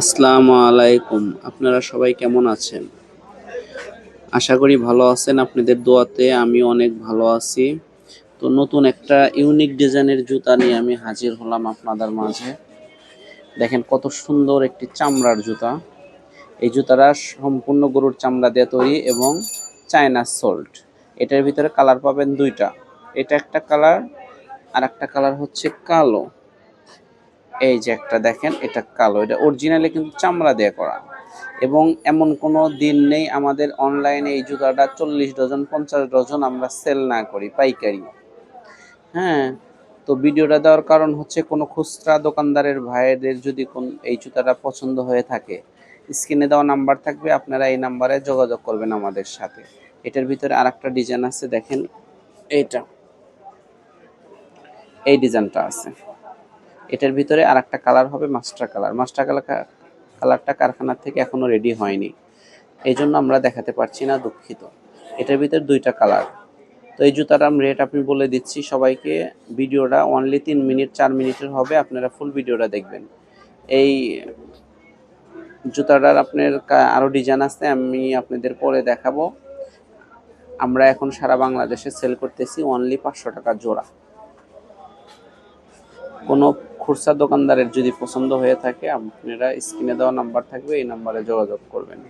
আসসালামু আলাইকুম। আপনারা সবাই কেমন আছেন? আশা করি ভালো আছেন। আপনাদের দোয়াতে আমি অনেক ভালো আছি। তো নতুন একটা ইউনিক ডিজাইনের জুতা নিয়ে আমি হাজির হলাম আপনাদের মাঝে। দেখেন কত সুন্দর একটি চামড়ার জুতা। এই জুতাটা সম্পূর্ণ গরুর চামড়া দিয়ে তৈরি এবং চায়না সল্ট। এটার ভিতরে কালার পাবেন দুইটা। এটা একটা কালার আর একটা কালার হচ্ছে কালো। এই যে একটা দেখেন, এটা কালো, এটা অরিজিনালি কিন্তু চামড়া দিয়ে করা। এবং এমন কোনো দিন নেই আমাদের অনলাইনে এই জুতাটা চল্লিশ ডজন, পঞ্চাশ ডজন আমরা সেল না করি, পাইকারি। হ্যাঁ তো ভিডিওটা দেওয়ার কারণ হচ্ছে কোনো খুচরা দোকানদারের ভাইদের যদি কোন এই জুতাটা পছন্দ হয়ে থাকে স্ক্রিনে দেওয়া নাম্বার থাকবে, আপনারা এই নাম্বারে যোগাযোগ করবেন আমাদের সাথে। এটার ভিতরে আর একটা ডিজাইন আছে, দেখেন, এইটা। এই ডিজাইনটা আছে। এটার ভিতরে আর একটা কালার হবে মাস্টার কালার। মাস্টার কালার কালারটা কারখানার থেকে এখনও রেডি হয়নি। এই জন্য আমরা দেখাতে পারছি না দুঃখিত। এটার ভিতরে দুইটা কালার। তো এই জুতাটার রেট আমি বলে দিচ্ছি সবাইকে। ভিডিওটা অনলি তিন মিনিট, চার মিনিটের হবে। আপনারা ফুল ভিডিওটা দেখবেন। এই জুতাটার আপনার কা- আরও ডিজাইন আছে, আমি আপনাদের পরে দেখাবো। আমরা এখন সারা বাংলাদেশে সেল করতেছি অনলি পাঁচশো টাকা জোড়া। কোনো খুচরা দোকানদারের যদি পছন্দ হয়ে থাকে, আপনারা স্ক্রিনে দেওয়া নাম্বার থাকবে, এই নাম্বারে যোগাযোগ করবেন।